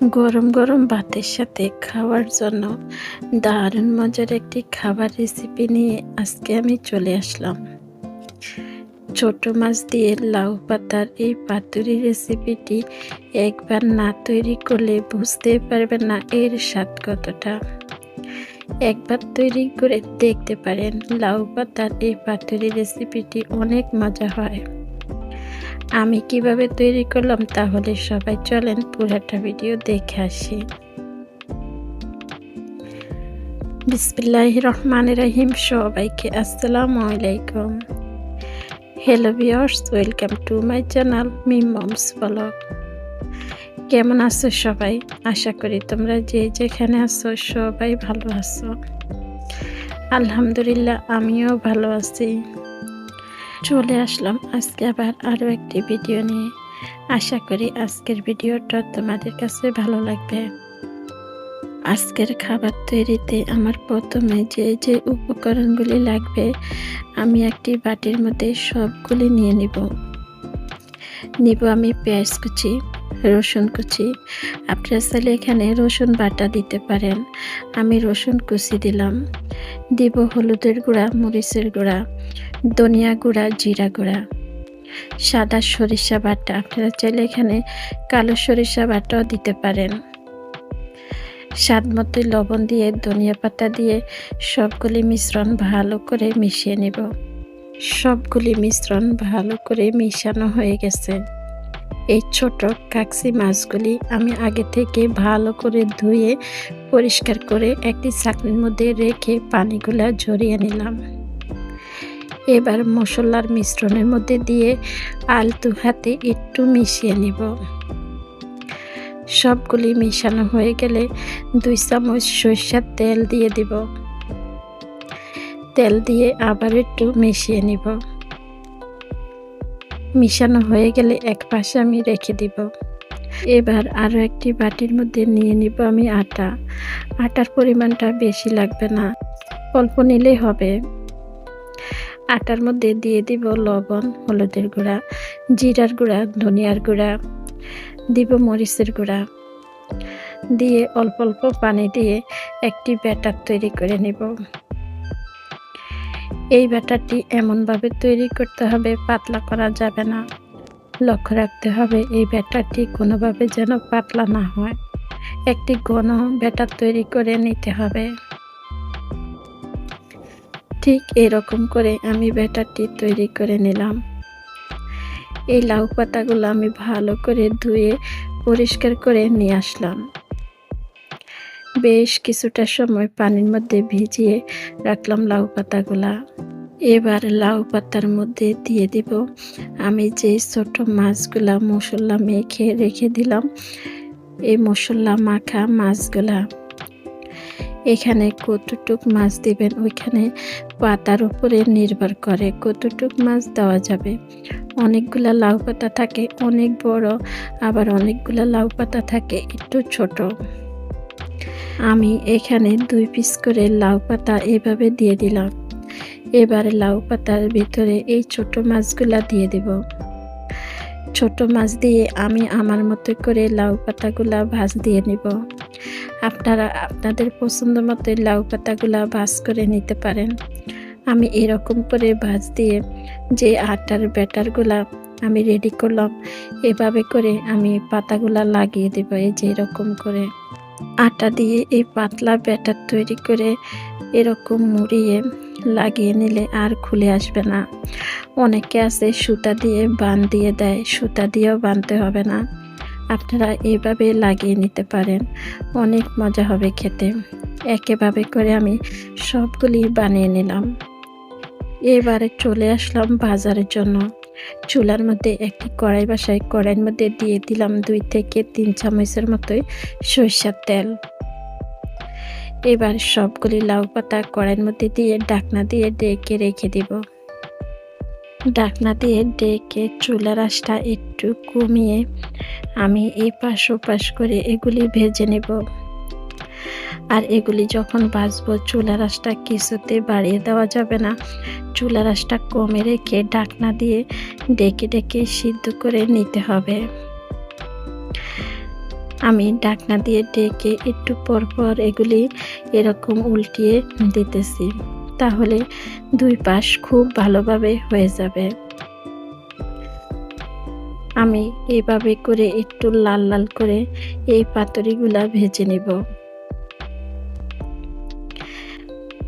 গরম গরম ভাতের সাথে খাওয়ার জন্য দারুণ মজার একটি খাবার রেসিপি নিয়ে আজকে আমি চলে আসলাম। ছোট মাছ দিয়ে লাউ পাতার এই পাতুরি রেসিপিটি একবার না তৈরি করলে বুঝতে পারবেন না এর স্বাদ কতটা। একবার তৈরি করে দেখতে পারেন, লাউ পাতার এই পাতুরি রেসিপিটি অনেক মজা হয়। আমি কীভাবে তৈরি করলাম তাহলে সবাই চলেন পুরাটা ভিডিও দেখে আসি। বিসমিল্লাহ রহমান রহিম, সবাইকে আসসালামু আলাইকুম। Hello viewers welcome to my channel me mom's blog কেমন আছো সবাই? আশা করি তোমরা যে যেখানে আছো সবাই ভালো আছো। আলহামদুলিল্লাহ, আমিও ভালো আছি। চলে আসলাম আজকে আবার আরও একটি ভিডিও নিয়ে। আশা করি আজকের ভিডিওটা তোমাদের কাছে ভালো লাগবে। আজকের খাবার তৈরিতে আমার প্রথমে যে যে উপকরণগুলি লাগবে, আমি একটি বাটির মধ্যে সবগুলি নিয়ে নিব। নিব আমি পেঁয়াজ কুচি রসুন কুচি। আপনারা চাইলে এখানে রসুন বাটা দিতে পারেন। আমি রসুন কুচি দিলাম। দিব হলুদের গুঁড়া, মরিচের গুঁড়া, ধনিয়া গুঁড়া, জিরা গুঁড়া। সাদা সরিষা বাটা, আপনারা চাইলে এখানে কালো সরিষা বাটাও দিতে পারেন। স্বাদ মতো লবণ দিয়ে, ধনিয়া পাতা দিয়ে সবগুলি মিশ্রণ ভালো করে মিশিয়ে নেব। সবগুলি মিশ্রণ ভালো করে মিশানো হয়ে গেছে। এই ছোট কাকসি মাছগুলি আমি আগে থেকে ভালো করে ধুয়ে পরিষ্কার করে একটি চাকনির মধ্যে রেখে পানিগুলা ঝরিয়ে নিলাম। এবার মশলার মিশ্রণের মধ্যে দিয়ে আলতু হাতে একটু মিশিয়ে নিব। সবগুলি মিশানো হয়ে গেলে দুই চামচ সরষার তেল দিয়ে দিব। তেল দিয়ে আবার একটু মিশিয়ে নিব। মিশানো হয়ে গেলে এক পাশে আমি রেখে দিব। এবার আরও একটি বাটির মধ্যে নিয়ে নিব আমি আটা। আটার পরিমাণটা বেশি লাগবে না, অল্প নিলেই হবে। আটার মধ্যে দিয়ে দিব লবণ, হলুদের গুঁড়া, জিরার গুঁড়া, ধনিয়ার গুঁড়া, দিব মরিচের গুঁড়া। দিয়ে অল্প অল্প পানি দিয়ে একটি ব্যাটার তৈরি করে নেব। এই ব্যাটারটি এমনভাবে তৈরি করতে হবে, পাতলা করা যাবে না। লক্ষ্য রাখতে হবে, এই ব্যাটারটি কোনোভাবে যেন পাতলা না হয়। একটি ঘন ব্যাটার তৈরি করে নিতে হবে। ঠিক এরকম করে আমি ব্যাটারটি তৈরি করে নিলাম। এই লাউ পাতাগুলো আমি ভালো করে ধুয়ে পরিষ্কার করে নিয়ে আসলাম। বেশ কিছুটা সময় পানির মধ্যে ভিজিয়ে রাখলাম লাউ পাতাগুলা। এবার লাউ পাতার মধ্যে দিয়ে দিব। আমি যে ছোট মাছগুলা মশলা মেখে রেখে দিলাম, এই মশলা মাখা মাছগুলা। এখানে কতটুক মাছ দিবেন ওইখানে পাতার উপরে নির্ভর করে কতটুক মাছ দেওয়া যাবে। অনেকগুলা লাউ পাতা থাকে, অনেক বড়, আবার অনেকগুলা লাউ পাতা থাকে একটু ছোট। আমি এখানে দুই পিস করে লাউ পাতা এভাবে দিয়ে দিলাম। এবার লাউ পাতার ভিতরে এই ছোট মাছগুলা দিয়ে দেব। ছোট মাছ দিয়ে আমি আমার মতো করে লাউ পাতাগুলা ভাজ দিয়ে নিব। আপনারা আপনাদের পছন্দ মতো লাউ পাতাগুলা ভাজ করে নিতে পারেন। আমি এরকম করে ভাজ দিয়ে যে আটার ব্যাটারগুলা আমি রেডি করলাম, এভাবে করে আমি পাতাগুলা লাগিয়ে দেবো এই যে এরকম করে। আটা দিয়ে এই পাতলা ব্যাটার তৈরি করে এরকম মুড়িয়ে লাগিয়ে নিলে আর খুলে আসবে না। অনেকে আছে সুতা দিয়ে বান দিয়ে দেয়, সুতা দিয়েও বানতে হবে না। আপনারা এইভাবে লাগিয়ে নিতে পারেন, অনেক মজা হবে খেতে। একেভাবে করে আমি সবগুলি বানিয়ে নিলাম। এবারে চলে আসলাম বাজারের জন্য। চুলার মধ্যে একটি কড়াই বাসায়। কড়াইয়ের মধ্যে দিয়ে দিলাম দুই থেকে তিন চামচের মতোই সরিষার তেল। এবার সবগুলি লাউ পাতা কড়াইয়ের মধ্যে দিয়ে ডাকনা দিয়ে ডেকে রেখে দিব। ডাকনা দিয়ে ডেকে চুলার আঁশটা একটু কমিয়ে আমি এই পাশ ওপাশ করে এগুলি ভেজে নেব। আর এগুলি যখন ভাজবো চুলা আঁশটা কিছুতে বাড়িয়ে দেওয়া যাবে না। চুলা আঁশটা কমে রেখে ডাকনা দিয়ে ডেকে ডেকে সিদ্ধ করে নিতে হবে। আমি ডাকনা দিয়ে ডেকে একটু পর পর এগুলি এরকম উল্টিয়ে দিতেছি। তাহলে দুই পাশ খুব ভালোভাবে হয়ে যাবে। আমি এভাবে করে একটু লাল লাল করে এই পাতুরিগুলা ভেজে নেব।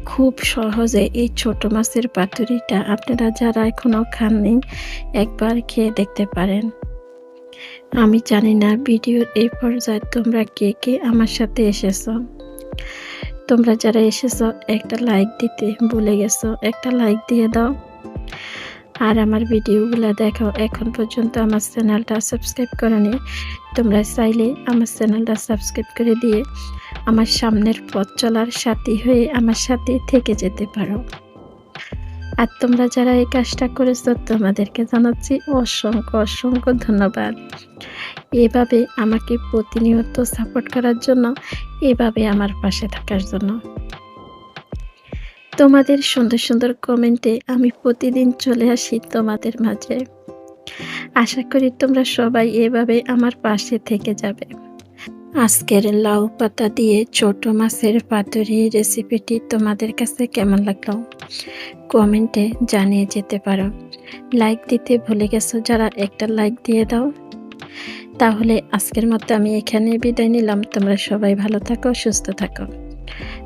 খুব সহজে এই ছোট মাছের পাতুরিটা আপনারা যারা এখনও খাননি, একবার খেয়ে দেখতে পারেন। আমি জানি না ভিডিওর এই পর্যায়ে তোমরা কে কে আমার সাথে এসেছ। তোমরা যারা এসেছ, একটা লাইক দিতে ভুলে গেছো, একটা লাইক দিয়ে দাও। আর আমার ভিডিওগুলো দেখো এখন পর্যন্ত আমার চ্যানেলটা সাবস্ক্রাইব করনি। তোমরা চাইলে আমার চ্যানেলটা সাবস্ক্রাইব করে দিয়ে আমার সামনের পথ চলার সাথী হয়ে আমার সাথে থেকে যেতে পারো। আর তোমরা যারা এই কাজটা করেছ, তোমাদেরকে জানাচ্ছি অসংখ্য অসংখ্য ধন্যবাদ। এভাবে আমাকে প্রতিনিয়ত সাপোর্ট করার জন্য, এভাবে আমার পাশে থাকার জন্য। তোমাদের সুন্দর সুন্দর কমেন্টে আমি প্রতিদিন চলে আসি তোমাদের মাঝে। আশা করি তোমরা সবাই এভাবে আমার পাশে থেকে যাবে। আজকের লাউ পাতা দিয়ে ছোট মাছের পাতুরি রেসিপিটি তোমাদের কাছে কেমন লাগল? কমেন্টে জানিয়ে যেতে পারো। লাইক দিতে ভুলে গেছো যারা একটা লাইক দিয়ে দাও। তাহলে আজকের মতো আমি এখানে বিদায় নিলাম। তোমরা সবাই ভালো থাকো, সুস্থ থাকো।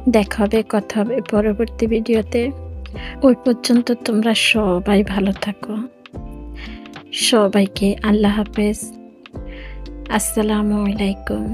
দেখা হবে, কথা হবে পরবর্তী ভিডিওতে। ওই পর্যন্ত তোমরা সবাই ভালো থাকো। সবাইকে আল্লাহ হাফেজ। আসসালামু আলাইকুম।